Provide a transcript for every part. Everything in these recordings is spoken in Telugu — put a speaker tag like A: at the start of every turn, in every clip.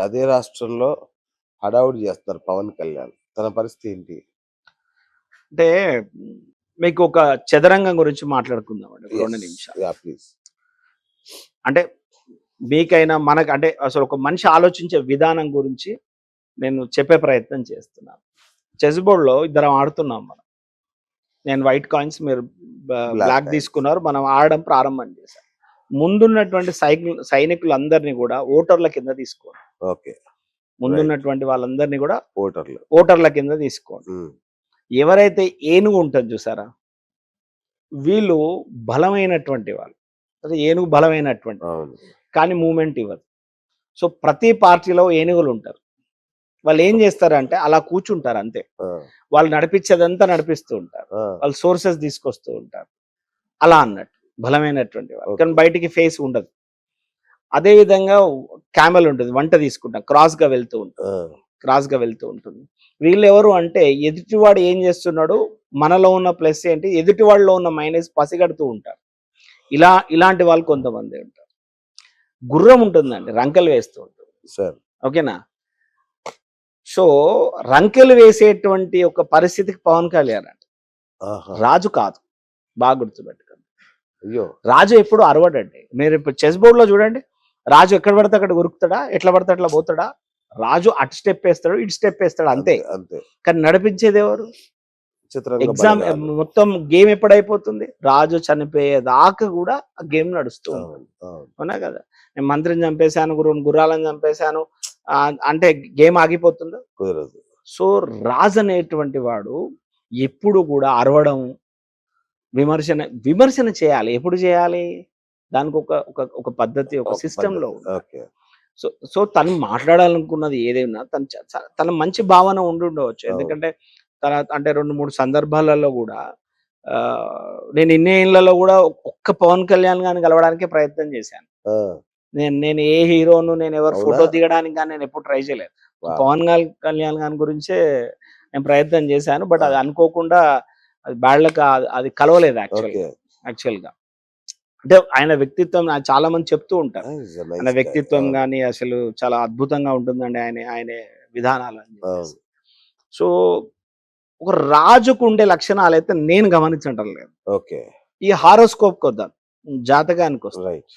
A: అదే రాష్ట్రంలో హడావుడి చేస్తారు పవన్ కళ్యాణ్. తన పరిస్థితి ఏంటి?
B: అంటే మీకు ఒక చదరంగం గురించి మాట్లాడుకుందాం అండి రెండు నిమిషాలు. అంటే మీకైనా మనకు అంటే అసలు ఒక మనిషి ఆలోచించే విధానం గురించి నేను చెప్పే ప్రయత్నం చేస్తున్నాను. చెస్ బోర్డ్లో ఇద్దరం ఆడుతున్నాం మనం. నేను వైట్ కాయిన్స్ మీరు బ్లాక్. తీసుకున్నారు మనం ఆడడం ప్రారంభం చేశాం. ముందున్నటువంటి సైకిల్ సైనికులందరినీ కూడా ఓటర్ల కింద తీసుకోండి.
A: ఓకే.
B: ముందున్నటువంటి వాళ్ళందరినీ కూడా
A: ఓటర్లు.
B: ఓటర్ల కింద తీసుకోండి. ఎవరైతే ఏనుగు ఉంటుంది చూసారా? వీళ్ళు బలమైనటువంటి వాళ్ళు. అదే ఏనుగు బలమైనటువంటి కానీ మూమెంట్ ఇవ్వదు. సో ప్రతి పార్టీలో ఏనుగులు ఉంటారు. వాళ్ళు ఏం చేస్తారంటే అలా కూర్చుంటారు అంతే. వాళ్ళు నడిపించేదంతా నడిపిస్తూ ఉంటారు. వాళ్ళు సోర్సెస్ తీసుకొస్తూ ఉంటారు. అలా అన్నట్టు. బలమైనటువంటి. కానీ బయటికి ఫేస్ ఉండదు. అదే విధంగా క్యామెల్ ఉంటుంది వంట తీసుకుంటాం. క్రాస్గా వెళ్తూ ఉంటుంది. క్రాస్గా వెళ్తూ ఉంటుంది. వీళ్ళు ఎవరు అంటే ఎదుటివాడు ఏం చేస్తున్నాడు? మనలో ఉన్న ప్లస్ ఏంటి? ఎదుటి వాళ్ళలో ఉన్న మైనస్ పసిగడుతూ ఉంటారు. ఇలా ఇలాంటి వాళ్ళు కొంతమంది ఉంటారు. గుర్రం ఉంటుందండి రంకెలు వేస్తూ ఉంటుంది.
A: సార్.
B: ఓకేనా? సో రంకెలు వేసేటువంటి ఒక పరిస్థితికి పవన్ కళ్యాణ్ అండి
A: ఆహా.
B: రాజు కాదు. బాగా గుర్తుపెట్టుకోండి
A: అయ్యో.
B: రాజు ఎప్పుడు అరవడండి. మీరు ఇప్పుడు చెస్ బోర్డ్లో చూడండి. రాజు ఎక్కడ పడితే అక్కడ ఉరుకుతాడా ఎట్లా పడితే అట్లా పోతాడా? రాజు అటు స్టెప్ వేస్తాడు ఇటు స్టెప్ వేస్తాడు అంతే.
A: అంతే
B: కానీ నడిపించేది ఎవరు? ఎగ్జామ్. మొత్తం గేమ్ ఎప్పుడైపోతుంది? రాజు చనిపోయేదాకా కూడా ఆ గేమ్ నడుస్తూ
A: అవును,
B: కదా? నేను మంత్రిని చంపేశాను గురు గుర్రాలను చంపేశాను అంటే గేమ్ ఆగిపోతుందా?
A: కుదరదు.
B: సో రాజు అనేటువంటి వాడు ఎప్పుడు కూడా అరవడం విమర్శన విమర్శన చేయాలి ఎప్పుడు చేయాలి దానికి ఒక ఒక ఒక పద్ధతి ఒక
A: ఒక
B: సిస్టమ్లో
A: పద్ధతి.
B: ఉంది.
A: ఓకే
B: సో సో తను మాట్లాడాలనుకున్నది ఏదైనా తన తన మంచి భావన ఉండి ఉండవచ్చు. ఎందుకంటే తన అంటే రెండు మూడు సందర్భాలలో కూడా నేను ఇన్ని ఏళ్ళలో కూడా ఒక్క పవన్ కళ్యాణ్ గారిని కలవడానికి ప్రయత్నం చేశాను నేను నేను ఏ హీరోను నేను ఎవరు? ఫోటో దిగడానికి కానీ నేను ఎప్పుడు ట్రై చేయలేదు. పవన్ కళ్యాణ్ గారి గురించే నేను ప్రయత్నం చేశాను బట్ అది అనుకోకుండా అది బ్యాడ్ లక్ అది కలవలేదు యాక్చువల్ యాక్చువల్గా. అంటే ఆయన వ్యక్తిత్వం చాలా మంది చెప్తూ ఉంటారు. ఆయన. వ్యక్తిత్వం కానీ అసలు చాలా అద్భుతంగా ఉంటుందండి ఆయన ఆయన విధానాలు అని. సో ఒక రాజుకు ఉండే లక్షణాలు అయితే నేను గమనించడం లేదు.
A: ఓకే.
B: ఈ హారోస్కోప్ కొద్దాం. జాతకానికి వస్తాం
A: రైట్.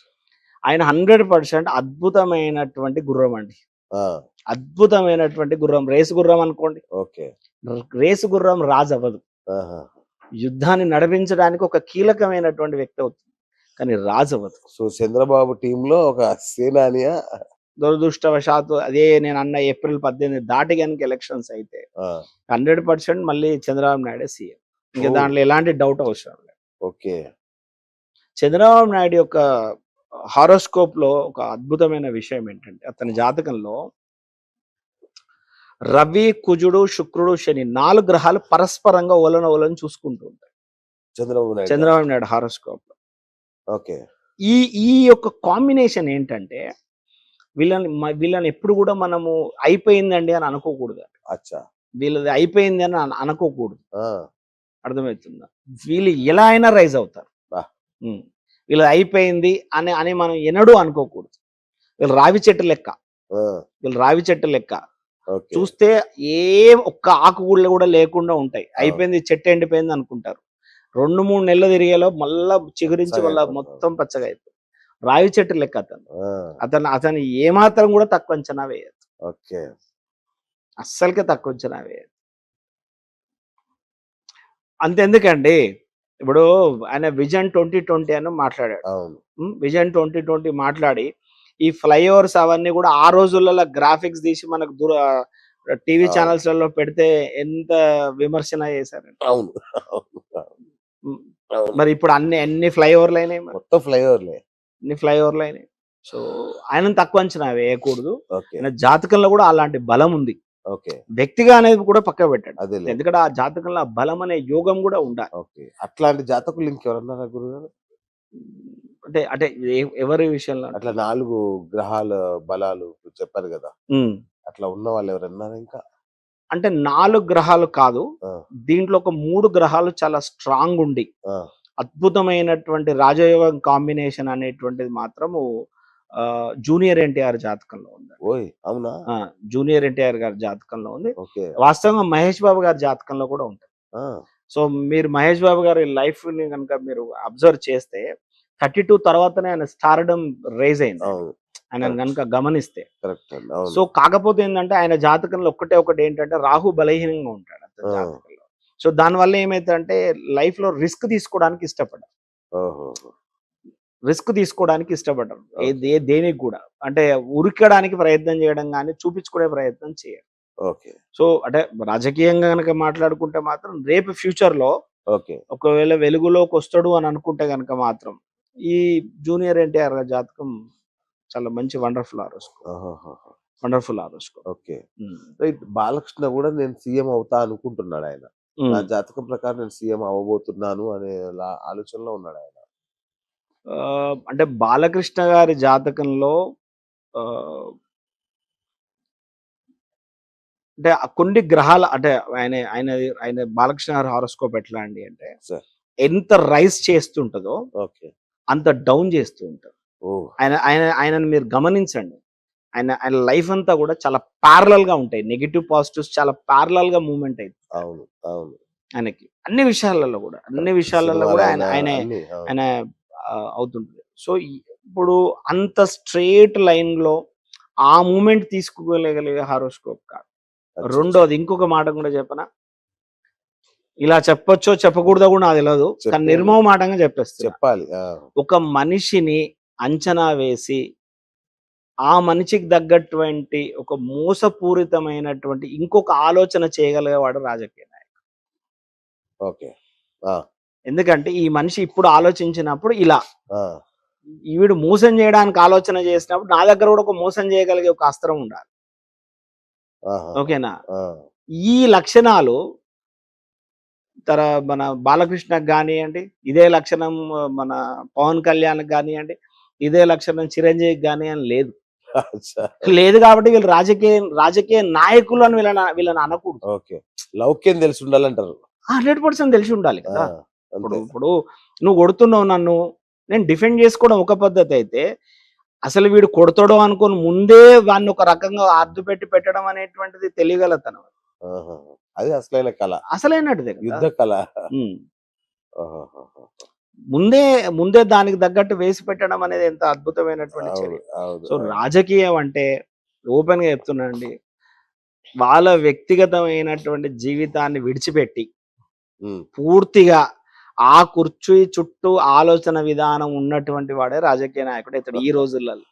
B: ఆయన హండ్రెడ్ పర్సెంట్ అద్భుతమైనటువంటి గుర్రం అండి. అద్భుతమైనటువంటి గుర్రం రేసు గుర్రం అనుకోండి.
A: ఓకే.
B: రేసు గుర్రం రాజు అవ్వదు. యుద్ధాన్ని నడిపించడానికి ఒక కీలకమైనటువంటి వ్యక్తి అవుతుంది. కానీ రాజు అవ్వదు
A: సో చంద్రబాబు టీమ్లో ఒక సేనానియా?
B: దురదృష్టవశాత్తు అదే నేను అన్న ఏప్రిల్ పద్దెనిమిది దాటి కనుక ఎలక్షన్స్ అయితే హండ్రెడ్ పర్సెంట్ మళ్ళీ చంద్రబాబు నాయుడు సీఎం. ఇంకా. దాంట్లో ఎలాంటి డౌట్ అవసరం లేదు.
A: ఓకే.
B: చంద్రబాబు నాయుడు యొక్క హారోస్కోప్లో ఒక అద్భుతమైన విషయం ఏంటంటే అతని జాతకంలో రవి కుజుడు శుక్రుడు శని నాలుగు గ్రహాలు పరస్పరంగా ఓలన ఓలను చూసుకుంటూ ఉంటాయి.
A: చంద్రబాబు నాయుడు
B: చంద్రబాబు నాయుడు హారోస్కోప్లో.
A: ఓకే.
B: ఈ ఈ యొక్క కాంబినేషన్ ఏంటంటే వీళ్ళని వీళ్ళని ఎప్పుడు కూడా మనము అయిపోయిందండి అని అనుకోకూడదు
A: అచ్చా.
B: వీళ్ళది అయిపోయింది అని అన- అనుకోకూడదు. అర్థమవుతుందా? వీళ్ళు ఎలా అయినా రైజ్ అవుతారు. వీళ్ళది అయిపోయింది అని అని మనం ఎన్నడూ అనుకోకూడదు. వీళ్ళు రావి చెట్టు లెక్క. వీళ్ళు రావి చెట్టు లెక్క. చూస్తే ఏం ఒక్క ఆకు కూడా కూడా లేకుండా ఉంటాయి. అయిపోయింది చెట్టు ఎండిపోయింది అనుకుంటారు. రెండు మూడు నెలలు తిరిగేలో మళ్ళా చిగురించి మళ్ళా. మొత్తం పచ్చగా అయిపోతుంది. రావి చెట్టు లెక్క అతను. అతను అతను ఏమాత్రం కూడా తక్కువ అంచనా వేయదు.
A: ఓకే.
B: అస్సలకే తక్కువ అంచనా వేయదు. అంతెందుకండి? ఇప్పుడు ఆయన విజన్ ట్వంటీ ట్వంటీ అని మాట్లాడాడు. విజన్ ట్వంటీ ట్వంటీ మాట్లాడి ఈ ఫ్లైఓవర్స్ అవన్నీ కూడా ఆ రోజులలో గ్రాఫిక్స్ తీసి మనకు దూర టీవీ
A: అవును.
B: ఛానల్స్లలో పెడితే ఎంత విమర్శన చేశారండి
A: అవును.
B: మరి ఇప్పుడు అన్ని అన్ని ఫ్లైఓవర్లు అయినాయి
A: మొత్తం ఫ్లైఓవర్లే.
B: అన్ని ఫ్లైఓవర్లు అయినాయి? సో ఆయన తక్కువ అంచనా వేయకూడదు. జాతకంలో కూడా అలాంటి బలం ఉంది.
A: ఓకే.
B: వ్యక్తిగా అనేది కూడా పక్క పెట్టాడు.
A: అదే
B: ఎందుకంటే ఆ జాతకంలో బలం అనే యోగం కూడా ఉండాలి.
A: ఓకే. అట్లాంటి జాతకులు ఇంకెవరన్నారా గురుగారు?
B: అంటే అంటే ఎవరి విషయంలో
A: అట్లా నాలుగు గ్రహాల బలాలు చెప్పారు కదా. అట్లా ఉన్న వాళ్ళు ఎవరన్నారా ఇంకా?
B: అంటే నాలుగు గ్రహాలు కాదు. దీంట్లో ఒక మూడు గ్రహాలు చాలా స్ట్రాంగ్ ఉండి అద్భుతమైనటువంటి రాజయోగం కాంబినేషన్ అనేటువంటిది మాత్రము జూనియర్ ఎన్టీఆర్ జాతకంలో ఉంది
A: ఓయ్! అవునా?
B: జూనియర్ ఎన్టీఆర్ గారి జాతకంలో ఉంది. వాస్తవంగా మహేష్ బాబు గారి జాతకంలో కూడా ఉంటుంది.
A: ఆ,
B: సో మీరు మహేష్ బాబు గారి లైఫ్ని కనుక మీరు అబ్జర్వ్ చేస్తే థర్టీ టూ తర్వాతనే ఆయన స్టార్డమ్ రేజ్ అయింది. ఆయన. కనుక గమనిస్తే. సో కాకపోతే ఏంటంటే ఆయన జాతకంలో ఒక్కటే ఒకటి ఏంటంటే రాహు బలహీనంగా ఉంటాడు. జాతకంలో. సో దానివల్ల ఏమైతుందంటే లైఫ్లో రిస్క్ తీసుకోవడానికి ఇష్టపడ్డారు
A: ఓహో.
B: రిస్క్ తీసుకోవడానికి ఇష్టపడ్డారు ఏ దేనికి కూడా. అంటే ఉరికడానికి ప్రయత్నం చేయడం కానీ చూపించుకునే ప్రయత్నం చేయరు
A: ఓకే.
B: సో అంటే రాజకీయంగా కనుక మాట్లాడుకుంటే మాత్రం రేపు ఫ్యూచర్లో
A: ఓకే.
B: ఒకవేళ వెలుగులోకి వస్తాడు అని అనుకుంటే కనుక మాత్రం ఈ జూనియర్ ఎన్టీఆర్ జాతకం చాలా మంచి వండర్ఫుల్ ఆరోస్కో
A: ఆహాహాహా.
B: Wonderful horoscope
A: okay. Right Balakrishna కూడా నేను సీఎం అవుతా అనుకుంటున్నాడు ఆయన. నా జాతకం ప్రకారం నేను సీఎం అవ్వబోతున్నాను అనే ఆలోచనలో ఉన్నాడు ఆయన.
B: అంటే బాలకృష్ణ గారి జాతకంలో అంటే కొన్ని గ్రహాల అంటే ఆయన ఆయన ఆయన బాలకృష్ణ గారి హారోస్కోప్ ఎట్లా అండి అంటే. ఎంత రైస్ చేస్తుంటుందో
A: ఓకే.
B: అంత డౌన్ చేస్తూ ఉంటారు. ఆయన ఆయన ఆయనను మీరు గమనించండి. ఆయన ఆయన లైఫ్ అంతా కూడా చాలా ప్యారలల్గా ఉంటాయి. నెగిటివ్ పాజిటివ్స్ చాలా ప్యారలల్గా మూవ్మెంట్ అయింది
A: అవును అవును.
B: ఆయనకి అన్ని విషయాలలో కూడా అన్ని విషయాలలో కూడా ఆయన ఆయన. ఆయన అవుతుంటుంది. సో ఇప్పుడు అంత స్ట్రేట్ లైన్లో ఆ మూమెంట్ తీసుకోగలిగే హారోస్కోప్ కాదు. రెండోది ఇంకొక మాట కూడా చెప్పనా? ఇలా చెప్పొచ్చో చెప్పకూడదో కూడా నాకు తెలియదు కానీ
A: చెప్పండి.
B: నిర్మోహమాటంగా చెప్పేస్తా
A: చెప్పాలి
B: ఒక మనిషిని అంచనా వేసి ఆ మనిషికి తగ్గటువంటి ఒక మోసపూరితమైనటువంటి ఇంకొక ఆలోచన చేయగలిగేవాడు రాజకీయ నాయకుడు.
A: ఓకే.
B: ఎందుకంటే ఈ మనిషి ఇప్పుడు ఆలోచించినప్పుడు ఇలా. ఈవిడ మోసం చేయడానికి ఆలోచన చేసినప్పుడు నా దగ్గర కూడా ఒక మోసం చేయగలిగే ఒక అస్త్రం ఉండాలి. ఓకేనా? ఈ లక్షణాలు తర మన బాలకృష్ణకు కానివ్వండి ఇదే లక్షణం మన పవన్ కళ్యాణ్ కానివ్వండి ఇదే లక్షణం చిరంజీవికి కానివ్వండి లేదు. లేదు కాబట్టి వీళ్ళు రాజకీయ రాజకీయ నాయకులు అని వీళ్ళని వీళ్ళని అనకూడదు.
A: ఓకే. లౌక్యం తెలిసి ఉండాలంటారు.
B: హండ్రెడ్ పర్సెంట్ తెలిసి ఉండాలి కదా. ఇప్పుడు ఇప్పుడు నువ్వు కొడుతున్నావు నన్ను నేను డిఫెండ్ చేసుకోవడం ఒక పద్ధతి అయితే అసలు వీడు కొడతాడు అనుకుని ముందే వాడిని ఒక రకంగా అర్ధు పెట్టి పెట్టడం అనేటువంటిది తెలియగలతనం.
A: అది అసలైన కళ.
B: అసలైనట్టుదే
A: యుద్ధ కళ.
B: ముందే ముందే దానికి తగ్గట్టు వేసి పెట్టడం అనేది ఎంత అద్భుతమైనటువంటి చర్య. సో. రాజకీయం అంటే ఓపెన్గా చెప్తున్నానండి. వాళ్ళ వ్యక్తిగతమైనటువంటి జీవితాన్ని విడిచిపెట్టి పూర్తిగా ఆ కుర్చీ చుట్టూ ఆలోచన విధానం ఉన్నటువంటి వాడే రాజకీయ నాయకుడు ఇతడు ఈ రోజులలో.